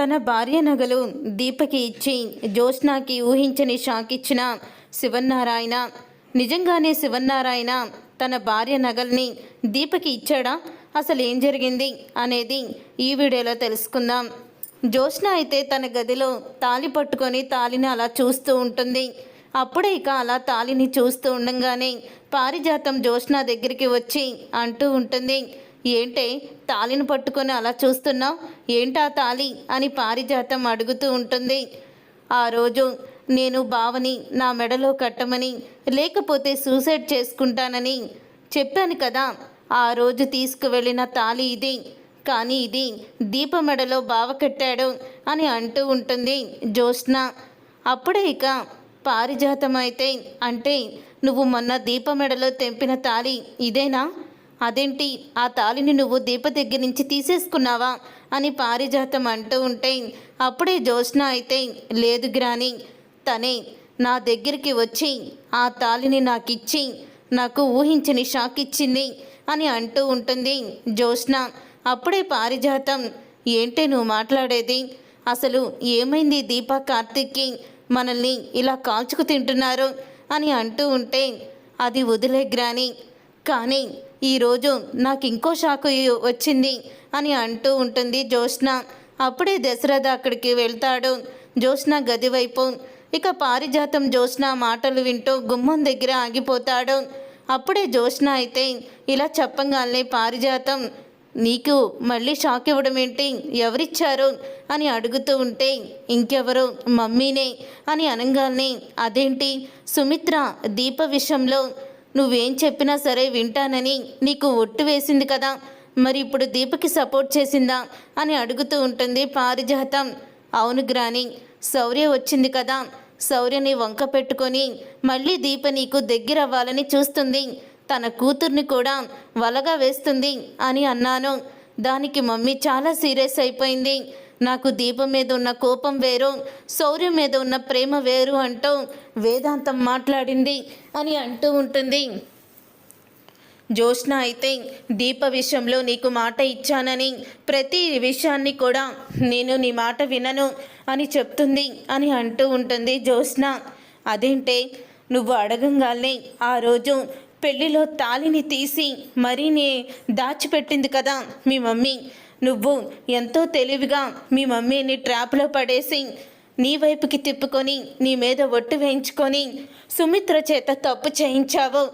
తన భార్య నగలు దీపకి ఇచ్చి జ్యోత్స్నాకి ఊహించని షాక్ ఇచ్చిన శివన్నారాయణ. నిజంగానే శివన్నారాయణ తన భార్య నగల్ని దీపకి ఇచ్చాడా? అసలు ఏం జరిగింది అనేది ఈ వీడియోలో తెలుసుకుందాం. జ్యోత్స్న అయితే తన గదిలో తాళి పట్టుకొని తాళిని అలా చూస్తూ ఉంటుంది. అప్పుడే ఇక అలా తాళిని చూస్తూ ఉండంగానే పారిజాతం జ్యోత్స్న దగ్గరికి వచ్చి అంటూ ఉంటుంది. ఏంటే తాళిని పట్టుకొని అలా చూస్తున్నావు? ఏంటా తాళి? అని పారిజాతం అడుగుతూ ఉంటుంది. ఆ రోజు నేను బావని నా మెడలో కట్టమని లేకపోతే సూసైడ్ చేసుకుంటానని చెప్పాను కదా. ఆ రోజు తీసుకువెళ్ళిన తాళి ఇది. కానీ ఇది దీప మెడలో బావ కట్టాడు అని అంటూ ఉంటుంది జ్యోత్స్న. అప్పుడే ఇక పారిజాతం అయితే అంటే నువ్వు మొన్న దీప మెడలో తెంపిన తాళి ఇదేనా? అదేంటి? ఆ తాళిని నువ్వు దీప దగ్గర నుంచి తీసేసుకున్నావా? అని పారిజాతం అంటూ ఉంటే అప్పుడే జ్యోత్స్న అయితే లేదు గ్రాని తనే నా దగ్గరికి వచ్చి ఆ తాళిని నాకిచ్చి నాకు ఊహించని షాక్ ఇచ్చింది అని అంటూ ఉంటుంది జ్యోత్స్న. అప్పుడే పారిజాతం ఏంటే నువ్వు మాట్లాడేది? అసలు ఏమైంది దీపా కార్తిక్కి? మనల్ని ఇలా కాల్చుకు తింటున్నారు అని అంటూ ఉంటే అది వదిలే గ్రాని. కానీ ఈరోజు నాకు ఇంకో షాకు వచ్చింది అని అంటూ ఉంటుంది జ్యోత్స్న. అప్పుడే దశరథ అక్కడికి వెళ్తాడు. జ్యోత్స్న గదివైపు. ఇక పారిజాతం జ్యోత్స్న మాటలు వింటూ గుమ్మం దగ్గర ఆగిపోతాడు. అప్పుడే జ్యోత్స్న అయితే ఇలా చెప్పంగానే పారిజాతం. నీకు మళ్ళీ షాక్ ఇవ్వడం ఏంటి? ఎవరిచ్చారు? అని అడుగుతూ ఉంటే ఇంకెవరు? మమ్మీనే. అని అనగానే అదేంటి? సుమిత్ర దీప విషయంలో నువ్వేం చెప్పినా సరే వింటానని నీకు ఒట్టు వేసింది కదా. మరి ఇప్పుడు దీపకి సపోర్ట్ చేసిందా అని అడుగుతూ ఉంటుంది పారిజాతం. అవును గ్రాని శౌర్య వచ్చింది కదా. శౌర్యని వంక పెట్టుకొని మళ్ళీ దీప నీకు దగ్గర అవ్వాలని చూస్తుంది. తన కూతుర్ని కూడా వలగా వేస్తుంది అని అన్నాను. దానికి మమ్మీ చాలా సీరియస్ అయిపోయింది. నాకు దీపం మీద ఉన్న కోపం వేరు శౌర్యం మీద ఉన్న ప్రేమ వేరు అంటూ వేదాంతం మాట్లాడింది అని అంటూ ఉంటుంది. జ్యోత్స్న అయితే దీప విషయంలో నీకు మాట ఇచ్చానని ప్రతి విషయాన్ని కూడా నేను నీ మాట వినను అని చెప్తుంది అని అంటూ ఉంటుంది జ్యోత్స్న. అదేంటే నువ్వు అడగంగానే ఆ రోజు పెళ్ళిలో తాలిని తీసి మరీ నీ దాచిపెట్టింది కదా మీ మమ్మీ. నువ్వు ఎంతో తెలివిగా మీ మమ్మీని ట్రాప్లో పడేసి నీ వైపుకి తిప్పుకొని నీ మీద ఒట్టు వేయించుకొని సుమిత్ర చేత తప్పు చేయించావు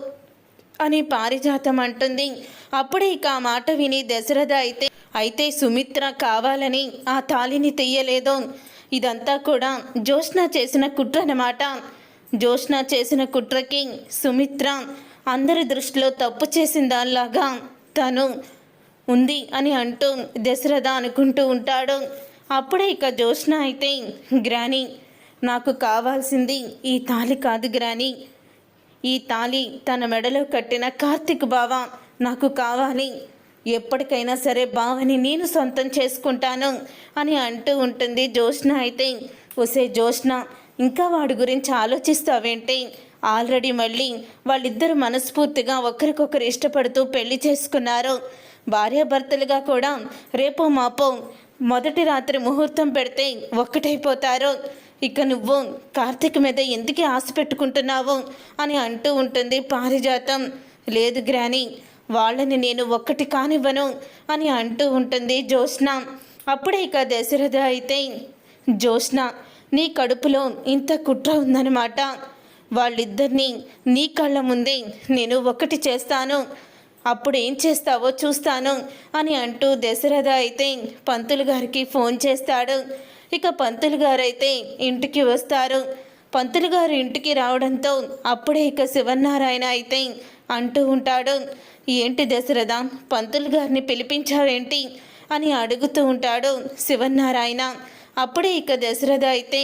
అని పారిజాతం అంటుంది. అప్పుడే ఇక ఆ మాట విని దశరథ అయితే అయితే సుమిత్ర కావాలని ఆ తాళిని తీయలేదు. ఇదంతా కూడా జ్యోత్స్న చేసిన కుట్ర అన్నమాట. జ్యోత్స్న చేసిన కుట్రకి సుమిత్ర అందరి దృష్టిలో తప్పు చేసిన దానిలాగా తను ఉంది అని అంటూ దశరథ అనుకుంటూ ఉంటాడు. అప్పుడే ఇక జ్యోత్స్న అయితే గ్రాని నాకు కావాల్సింది ఈ తాళి కాదు గ్రాని. ఈ తాళి తన మెడలో కట్టిన కార్తిక్ బావ నాకు కావాలి. ఎప్పటికైనా సరే బావని నేను సొంతం చేసుకుంటాను అని అంటూ ఉంటుంది జోష్న అయితే. ఒసే జ్యోత్స్న ఇంకా వాడి గురించి ఆలోచిస్తావేంటి? ఆల్రెడీ మళ్ళీ వాళ్ళిద్దరు మనస్ఫూర్తిగా ఒకరికొకరు ఇష్టపడుతూ పెళ్ళి చేసుకున్నారు. భార్యాభర్తలుగా కూడా రేపో మాపో మొదటి రాత్రి ముహూర్తం పెడితే ఒక్కటైపోతారు. ఇక నువ్వు కార్తీక్ మీద ఎందుకు ఆశ పెట్టుకుంటున్నావు అని అంటూ ఉంటుంది పారిజాతం. లేదు గ్రాని వాళ్ళని నేను ఒక్కటి కానివ్వను అని అంటూ ఉంటుంది జ్యోత్స్న. అప్పుడే ఇక దశరథ అయితే జ్యోత్స్న నీ కడుపులో ఇంత కుట్ర ఉందన్నమాట. వాళ్ళిద్దరినీ నీ కళ్ళ ముందే నేను ఒకటి చేస్తాను. అప్పుడు ఏం చేస్తావో చూస్తాను అని అంటూ దశరథ అయితే పంతులు గారికి ఫోన్ చేస్తాడు. ఇక పంతులు గారైతే అయితే ఇంటికి వస్తారు. పంతులు గారు ఇంటికి రావడంతో అప్పుడే ఇక శివనారాయణ అయితే అంటూ ఉంటాడు. ఏంటి దశరథ పంతులు గారిని పిలిపించావేంటి? అని అడుగుతూ ఉంటాడు శివనారాయణ అప్పుడే ఇక దశరథ అయితే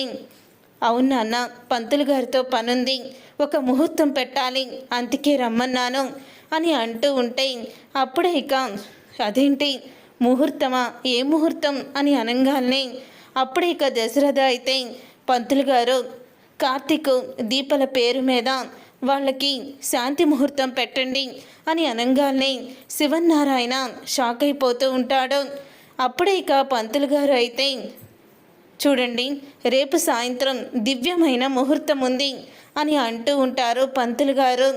అవును నాన్న పంతులు గారితో పనుంది. ఒక ముహూర్తం పెట్టాలి. అందుకే రమ్మన్నాను. అని అంటూ ఉంటే అప్పుడే ఇక అదేంటి? ముహూర్తమా? ఏ ముహూర్తం? అని అనగానే అప్పుడే ఇక దశరథ అయితే పంతులు గారు కార్తీక్ దీపల పేరు మీద వాళ్ళకి శాంతి ముహూర్తం పెట్టండి అని అనగానే శివన్నారాయణ షాక్ అయిపోతూ ఉంటాడు. అప్పుడే ఇక పంతులు గారు అయితే చూడండి రేపు సాయంత్రం దివ్యమైన ముహూర్తం ఉంది. అని అంటూ ఉంటారు పంతులు గారు.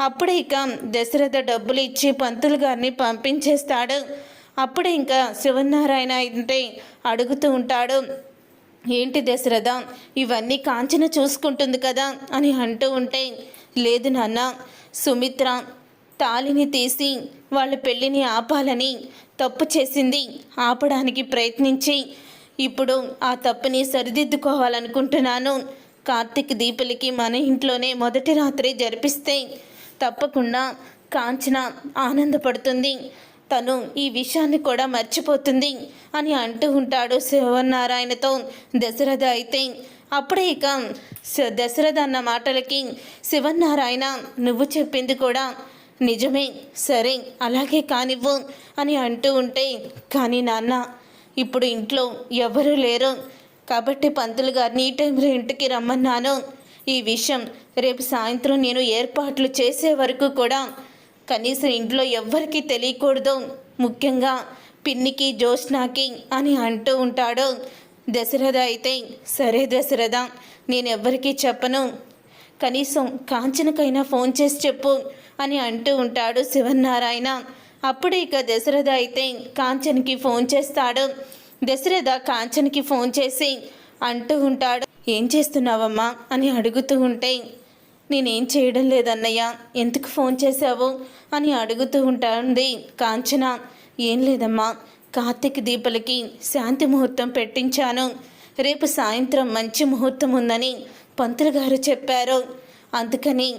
అప్పుడే ఇక దశరథ డబ్బులు ఇచ్చి పంతులు గారిని పంపించేస్తాడు. అప్పుడే ఇంకా శివనారాయణ అయితే అడుగుతూ ఉంటాడు. ఏంటి దశరథ ఇవన్నీ కాంచన చూసుకుంటుంది కదా అని అంటూ ఉంటే లేదు నాన్న సుమిత్ర తాలిని తీసి వాళ్ళ పెళ్ళిని ఆపాలని తప్పు చేసింది. ఆపడానికి ప్రయత్నించి ఇప్పుడు ఆ తప్పుని సరిదిద్దుకోవాలనుకుంటున్నాను. కార్తీక్ దీపలకి మన ఇంట్లోనే మొదటి రాత్రి జరిపిస్తే తప్పకుండా కాంచన ఆనందపడుతుంది. తను ఈ విషయాన్ని కూడా మర్చిపోతుంది అని అంటూ ఉంటాడు శివనారాయణతో దశరథ అయితే. అప్పుడే ఇక దశరథ అన్న మాటలకి శివనారాయణ నువ్వు చెప్పింది కూడా నిజమే. సరే అలాగే కానివ్వు అని అంటూ ఉంటే కానీ నాన్న ఇప్పుడు ఇంట్లో ఎవరూ లేరు. కాబట్టి పంతులు గారిని ఈ టైంలో ఇంటికి రమ్మన్నాను. ఈ విషయం రేపు సాయంత్రం నేను ఏర్పాట్లు చేసే వరకు కూడా కనీసం ఇంట్లో ఎవ్వరికీ తెలియకూడదు. ముఖ్యంగా పిన్నికి జోష్నాకి అని అంటూ ఉంటాడు. దశరథ అయితే సరే దశరథ నేను ఎవ్వరికీ చెప్పను. కనీసం కాంచనకైనా ఫోన్ చేసి చెప్పు అని అంటూ ఉంటాడు శివనారాయణ అప్పుడు ఇక దశరథ అయితే కాంచన్కి ఫోన్ చేస్తాడు. దశరథ కాంచన్కి ఫోన్ చేసి అంటూ ఉంటాడు. ఏం చేస్తున్నావమ్మా? అని అడుగుతూ ఉంటే నేనేం చేయడం లేదన్నయ్య. ఎందుకు ఫోన్ చేశావు? అని అడుగుతూ ఉంటుంది కాంచన. ఏం లేదమ్మా. కార్తీక్ దీపలకి శాంతి ముహూర్తం పెట్టించాను. రేపు సాయంత్రం మంచి ముహూర్తం ఉందని పంతులు గారు చెప్పారు. అందుకని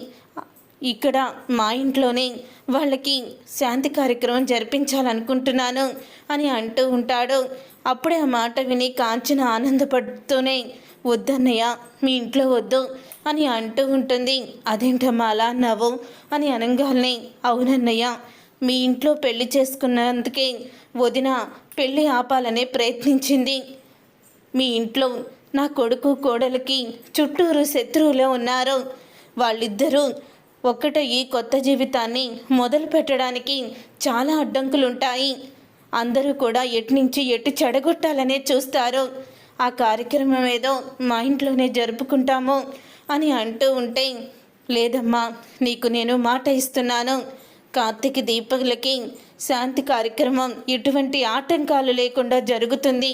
ఇక్కడ మా ఇంట్లోనే వాళ్ళకి శాంతి కార్యక్రమం జరిపించాలనుకుంటున్నాను అని అంటూ ఉంటాడు. అప్పుడే ఆ మాట విని కాంచన ఆనందపడుతూనే వద్దన్నయ్య మీ ఇంట్లో వద్దు అని అంటూ ఉంటుంది. అదేంటమ్మా అలా అన్నావు? అని అనగానే అవునన్నయ్య మీ ఇంట్లో పెళ్ళి చేసుకున్నందుకే వదిన పెళ్ళి ఆపాలనే ప్రయత్నించింది. మీ ఇంట్లో నా కొడుకు కోడలికి చుట్టూరు శత్రువులే ఉన్నారు. వాళ్ళిద్దరూ ఒక్కటయ్యి కొత్త జీవితాన్ని మొదలు పెట్టడానికి చాలా అడ్డంకులుంటాయి. అందరూ కూడా ఎట్నుంచి ఎటు చెడగొట్టాలనే చూస్తారు. ఆ కార్యక్రమం ఏదో మా ఇంట్లోనే జరుపుకుంటాము అని అంటూ ఉంటే లేదమ్మా నీకు నేను మాట ఇస్తున్నాను. కార్తీక దీపకులకి శాంతి కార్యక్రమం ఎటువంటి ఆటంకాలు లేకుండా జరుగుతుంది.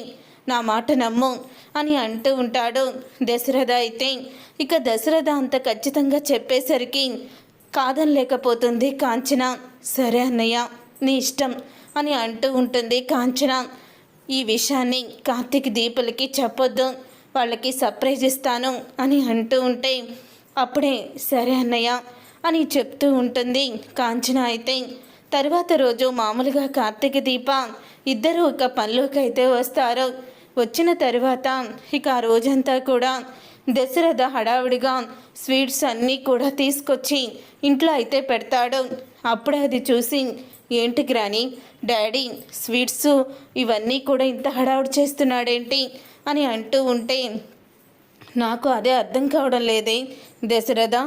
నా మాట నమ్ము అని అంటూ ఉంటాడు. దశరథ అయితే ఇక దశరథ అంత ఖచ్చితంగా చెప్పేసరికి కాదనలేకపోతుంది కాంచన. సరే అన్నయ్య నీ ఇష్టం అని అంటూ ఉంటుంది కాంచన. ఈ విషయాన్ని కార్తీక్ దీపులకి చెప్పొద్దు వాళ్ళకి సర్ప్రైజ్ ఇస్తాను అని అంటూ ఉంటే అప్పుడే సరే అన్నయ్య అని చెప్తూ ఉంటుంది కాంచన అయితే. తర్వాత రోజు మామూలుగా కార్తీక దీప ఇద్దరు ఒక పనిలోకి అయితే వస్తారు. వచ్చిన తర్వాత ఇక ఆ రోజంతా కూడా దశరథ హడావిడిగా స్వీట్స్ అన్నీ కూడా తీసుకొచ్చి ఇంట్లో అయితే పెడతాడు. అప్పుడే అది చూసి ఏంటి గ్రాని డాడీ స్వీట్స్ ఇవన్నీ కూడా ఇంత హడావుడి చేస్తున్నాడేంటి? అని అంటూ ఉంటే నాకు అదే అర్థం కావడం లేదే దశరథ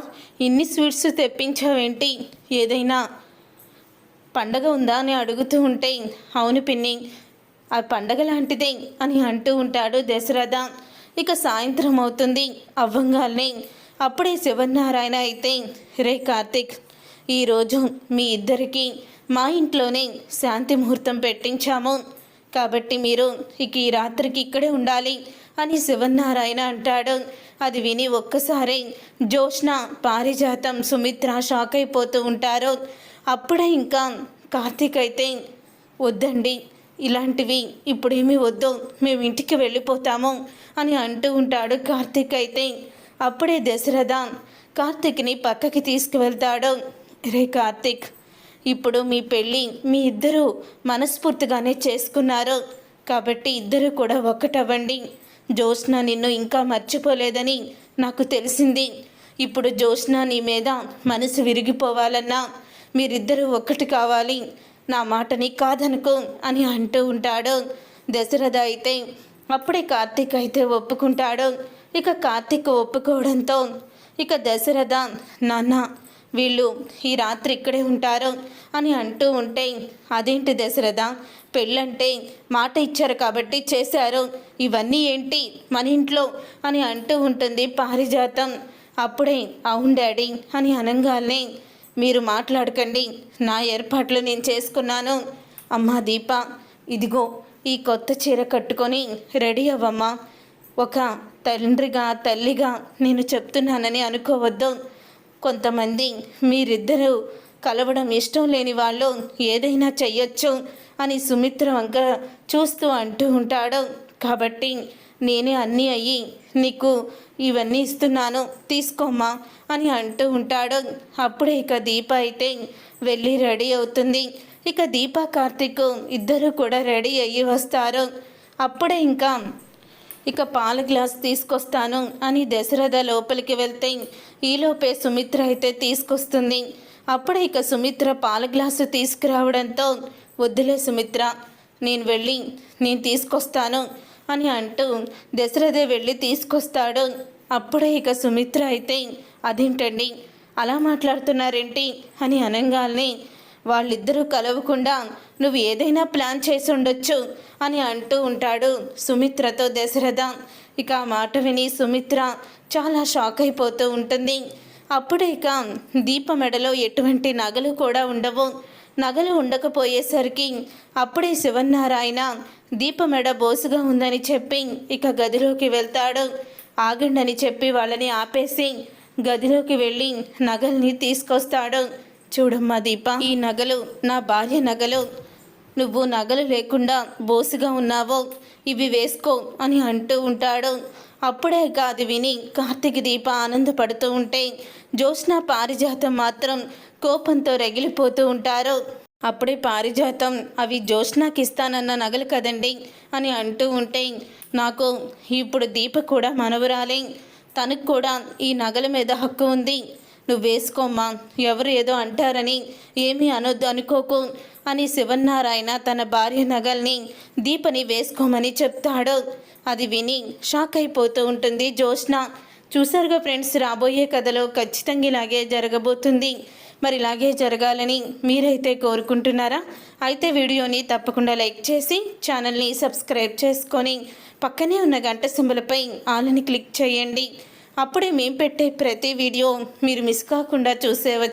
ఇన్ని స్వీట్స్ తెప్పించావేంటి? ఏదైనా పండగ ఉందా? అని అడుగుతూ ఉంటే అవును పిన్ని ఆ పండగ లాంటిదే అని అంటూ ఉంటాడు దశరథ. ఇక సాయంత్రం అవుతుంది. అవ్వంగానే అప్పుడే శివనారాయణ అయితే రే కార్తిక్ ఈరోజు మీ ఇద్దరికి మా ఇంట్లోనే శాంతి ముహూర్తం పెట్టించాము. కాబట్టి మీరు ఇక ఈ రాత్రికి ఇక్కడే ఉండాలి అని శివనారాయణ అంటాడు. అది విని ఒక్కసారి జోష్ణ పారిజాతం సుమిత్ర షాక్ అయిపోతూ ఉంటారు. అప్పుడే ఇంకా కార్తీక్ అయితే వద్దండి ఇలాంటివి ఇప్పుడేమీ వద్దు మేము ఇంటికి వెళ్ళిపోతాము అని అంటూ ఉంటాడు కార్తీక్ అయితే. అప్పుడే దశరథ కార్తీక్ని పక్కకి తీసుకువెళ్తాడు. రే కార్తీక్ ఇప్పుడు మీ పెళ్ళి మీ ఇద్దరు మనస్ఫూర్తిగానే చేసుకున్నారు. కాబట్టి ఇద్దరు కూడా ఒక్కటవ్వండి. జ్యోత్స్న నిన్ను ఇంకా మర్చిపోలేదని నాకు తెలిసింది. ఇప్పుడు జ్యోత్స్న నీ మీద మనసు విరిగిపోవాలన్నా మీరిద్దరూ ఒక్కటి కావాలి. నా మాటని కాదనుకో అని అంటూ ఉంటాడు. దశరథ అయితే అప్పుడే కార్తీక్ అయితే ఒప్పుకుంటాడు. ఇక కార్తీక్ ఒప్పుకోవడంతో ఇక దశరథ నాన్న వీళ్ళు ఈ రాత్రి ఇక్కడే ఉంటారు అని అంటూ ఉంటే అదేంటి దశరథ? పెళ్ళంటే మాట ఇచ్చారు కాబట్టి చేశారు. ఇవన్నీ ఏంటి? మన ఇంట్లో అని అంటూ ఉంటుంది పారిజాతం. అప్పుడే అవును డాడీ అని అనగానే మీరు మాట్లాడకండి. నా ఏర్పాట్లు నేను చేసుకున్నాను. అమ్మా దీప ఇదిగో ఈ కొత్త చీర కట్టుకొని రెడీ అవ్వమ్మా. ఒక తండ్రిగా తల్లిగా నేను చెప్తున్నానని అనుకోవద్దు. కొంతమంది మీరిద్దరూ కలవడం ఇష్టం లేని వాళ్ళు ఏదైనా చెయ్యొచ్చు అని సుమిత్ర వంక చూస్తూ అంటూ ఉంటాడు. కాబట్టి నేనే అన్నీ అయ్యి నీకు ఇవన్నీ ఇస్తున్నాను తీసుకోమ్మా అని అంటూ ఉంటాడు. అప్పుడే ఇక దీప అయితే వెళ్ళి రెడీ అవుతుంది. ఇక దీప కార్తిక్ ఇద్దరు కూడా రెడీ అయ్యి వస్తారు. అప్పుడే ఇంకా ఇక పాల గ్లాస్ తీసుకొస్తాను అని దశరథ లోపలికి వెళ్తే ఈలోపే సుమిత్ర అయితే తీసుకొస్తుంది. అప్పుడే ఇక సుమిత్ర పాల గ్లాసు తీసుకురావడంతో వద్దులే సుమిత్ర నేను వెళ్ళి నేను తీసుకొస్తాను. అని అంటూ దశరథే వెళ్ళి తీసుకొస్తాడు. అప్పుడే ఇక సుమిత్ర అయితే అదేంటండి? అలా మాట్లాడుతున్నారేంటి? అని అనంగాల్ని వాళ్ళిద్దరూ కలవకుండా నువ్వు ఏదైనా ప్లాన్ చేసి ఉండొచ్చు అని అంటూ ఉంటాడు సుమిత్రతో దశరథ. ఇక ఆ మాట విని సుమిత్ర చాలా షాక్ అయిపోతూ ఉంటుంది. అప్పుడే ఇక దీప మెడలో ఎటువంటి నగలు కూడా ఉండవు. నగలు ఉండకపోయేసరికి అప్పుడే శివన్నారాయణ దీపమెడ బోసుగా ఉందని చెప్పి ఇక గదిలోకి వెళ్తాడు. ఆగండని చెప్పి వాళ్ళని ఆపేసి గదిలోకి వెళ్ళి నగల్ని తీసుకొస్తాడు. చూడమ్మా దీప ఈ నగలు నా భార్య నగలు. నువ్వు నగలు లేకుండా బోసుగా ఉన్నావో. ఇవి వేసుకో అని అంటూ ఉంటాడు. అప్పుడే అది విని కార్తీక దీప ఆనందపడుతూ ఉంటే జ్యోత్స్న పారిజాతం మాత్రం కోపంతో రగిలిపోతూ ఉంటారు. అప్పుడే పారిజాతం అవి జ్యోత్స్నాకి ఇస్తానన్న నగలు కదండి అని అంటూ ఉంటే నాకు ఇప్పుడు దీప కూడా మనవరాలే. తనకు కూడా ఈ నగల మీద హక్కు ఉంది. నువ్వు వేసుకోమ్మా ఎవరు ఏదో అంటారని ఏమీ అనొద్దు అనుకోకు. అని శివన్నారాయణ తన భార్య నగల్ని దీపని వేసుకోమని చెప్తాడు. అది విని షాక్ అయిపోతూ ఉంటుంది జోష్న చూసారుగా ఫ్రెండ్స్ రాబోయే కథలో ఖచ్చితంగా ఇలాగే జరగబోతుంది. మరి ఇలాగే జరగాలని మీరైతే కోరుకుంటున్నారా? అయితే వీడియోని తప్పకుండా లైక్ చేసి ఛానల్ని సబ్స్క్రైబ్ చేసుకొని పక్కనే ఉన్న గంట సింబలపై ఆలని క్లిక్ చేయండి. అప్పుడే మేము పెట్టే ప్రతి వీడియో మీరు మిస్ కాకుండా చూసేవచ్చు